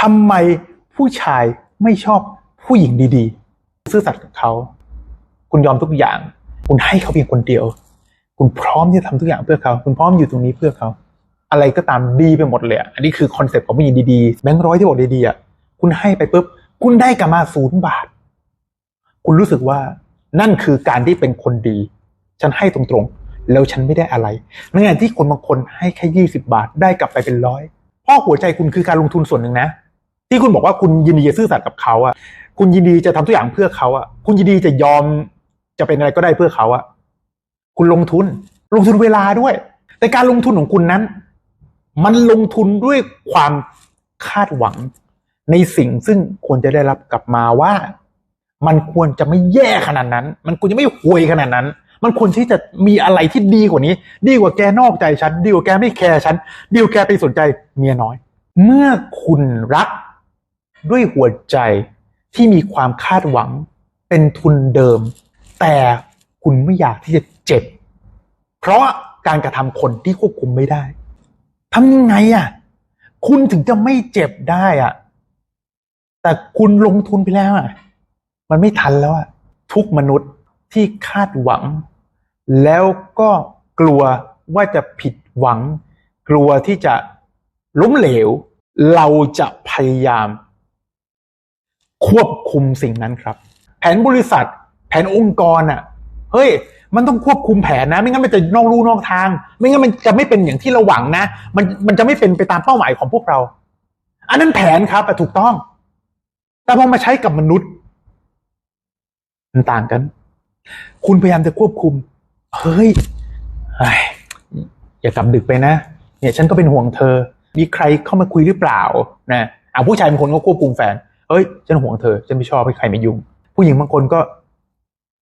ทำไมผู้ชายไม่ชอบผู้หญิงดีๆ ซื่อสัตย์กับเขา คุณยอมทุกอย่าง คุณให้เขาเพียงคนเดียว คุณพร้อมที่จะทำทุกอย่างเพื่อเขา คุณพร้อมอยู่ตรงนี้เพื่อเขา อะไรก็ตามดีไปหมดเลยอันนี้คือคอนเซ็ปต์ของผู้หญิงดีๆแบงค์ร้อยที่บอกดีๆอะคุณให้ไปปุ๊บคุณได้กลับมาศูนย์บาท คุณรู้สึกว่านั่นคือการที่เป็นคนดี ฉันให้ตรงๆ แล้วฉันไม่ได้อะไรในขณะที่คนบางคนให้แค่ยี่สิบาทได้กลับไปเป็นร้อยเพราะหัวใจคุณคือการลงทุนส่วนหนึ่งนะ ที่คุณบอกว่าคุณยินดีจะซื่อสัตย์กับเขาอะคุณยินดีจะทำทุกอย่างเพื่อเขาอะคุณยินดีจะยอมจะเป็นอะไรก็ได้เพื่อเขาอะคุณลงทุน ลงทุนเวลาด้วย แต่การลงทุนของคุณนั้น มันลงทุนด้วยความคาดหวัง ในสิ่งซึ่งควรจะได้รับกลับมาว่า มันควรจะไม่แย่ขนาดนั้น มันควรจะไม่ห่วยขนาดนั้น มันควรที่จะมีอะไรที่ดีกว่านี้ ดีกว่าแกนอกใจฉัน ดีกว่าแกไม่แคร์ฉัน ดีกว่าแกไปสนใจเมียน้อย เมื่อคุณรัก ด้วยหัวใจที่มีความคาดหวังเป็นทุนเดิม แต่คุณไม่อยากที่จะเจ็บ เพราะการกระทำคนที่ควบคุมไม่ได้ทำยังไงอะ คุณถึงจะไม่เจ็บได้อะ แต่คุณลงทุนไปแล้วอะ มันไม่ทันแล้วอะ ทุกมนุษย์ที่คาดหวัง แล้วก็กลัวว่าจะผิดหวัง กลัวที่จะล้มเหลว เราจะพยายาม ควบคุมสิ่งนั้นครับ แผนบริษัท แผนองค์กรอะเฮ้ยมันต้องควบคุมแผนนะ ไม่งั้นมันจะนอกลู่นอกทาง ไม่งั้นมันจะไม่เป็นอย่างที่เราหวังนะ มันมันจะไม่เป็นไปตามเป้าหมายของพวกเรา อันนั้นแผนครับถูกต้อง แต่พอมาใช้กับมนุษย์มันต่างกัน คุณพยายามจะควบคุม เฮ้ยเฮ้ยอย่ากลับดึกไปนะ เนี่ย ฉันก็เป็นห่วงเธอ มีใครเข้ามาคุยหรือเปล่า นะอ่าผู้ชายบางคนก็ควบคุมแฟน เอ้ยฉันห่วงเธอฉันไม่ชอบให้ใครมายุ่ง ผู้หญิงบางคนก็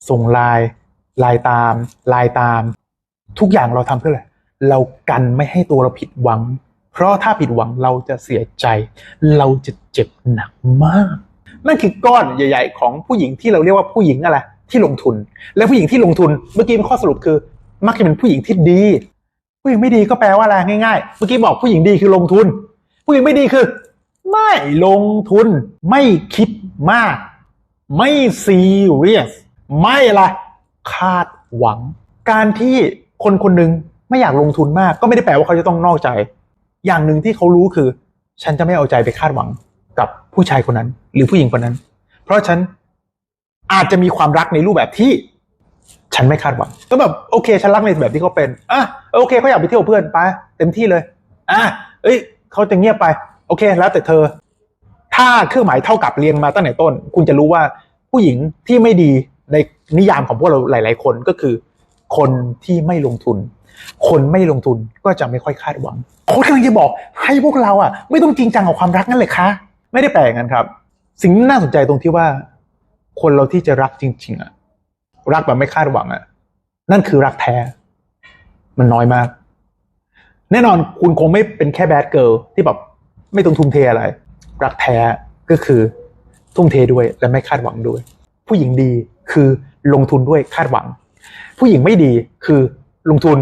ส่งไลน์ไลน์ตามไลน์ตาม ทุกอย่างเราทำเพื่ออะไรเรากันไม่ให้ตัวเราผิดหวัง เพราะถ้าผิดหวังเราจะเสียใจ เราจะเจ็บหนักมาก นั่นคือก้อนใหญ่ ๆ ของผู้หญิงที่เราเรียกว่าผู้หญิงอะไรที่ลงทุน และผู้หญิงที่ลงทุน เมื่อกี้ข้อสรุปคือ มักจะเป็นผู้หญิงที่ดี ผู้หญิงไม่ดีก็แปลว่าอะไรง่ายๆ เมื่อกี้บอกผู้หญิงดีคือลงทุน ผู้หญิงไม่ดีคือ ไม่ลงทุน ไม่คิดมาก ไม่ซีเรียส ไม่อะไรคาดหวัง การที่คนคนหนึ่งไม่อยากลงทุนมาก ก็ไม่ได้แปลว่าเขาจะต้องนอกใจ อย่างหนึ่งที่เขารู้คือ ฉันจะไม่เอาใจไปคาดหวังกับผู้ชายคนนั้น หรือผู้หญิงคนนั้น เพราะฉันอาจจะมีความรักในรูปแบบที่ ฉันไม่คาดหวังก็แบบโอเคฉันรักในแบบที่เขาเป็นอะโอเคเขาอยากไปเที่ยวเพื่อนไปเต็มที่เลยอะเอ้ยเขาจะเงียบไป โอเค แล้วแต่เธอ ถ้าเครื่องหมายเท่ากับเรียงมาตั้งแต่ต้น คุณจะรู้ว่าผู้หญิงที่ไม่ดีในนิยามของพวกเราหลาย ๆ คนก็คือ คนที่ไม่ลงทุน คนไม่ลงทุนก็จะไม่ค่อยคาดหวังโค้ชกำลังจะบอกให้พวกเราอะ ไม่ต้องจริงจังกับความรักนั่นเลยคะไม่ได้แปลงกันครับ สิ่งที่น่าสนใจตรงที่ว่า คนเราที่จะรักจริง ๆ อะ รักแบบไม่คาดหวังอะ นั่นคือรักแท้ มันน้อยมาก แน่นอนคุณคงไม่เป็นแค่แบดเกิลที่แบบ ไม่ต้องทุ่มเทอะไร รักแท้ก็คือทุ่มเทด้วยและไม่คาดหวังด้วย ผู้หญิงดีคือลงทุนด้วยคาดหวัง ผู้หญิงไม่ดีคือลงทุน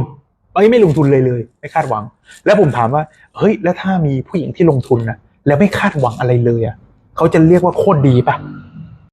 เอ้ยไม่ลงทุนเลยเลย ไม่คาดหวัง แล้วผมถามว่า เฮ้ย แล้วถ้ามีผู้หญิงที่ลงทุนนะแล้วไม่คาดหวังอะไรเลยอะเขาจะเรียกว่าโคตรดีปะ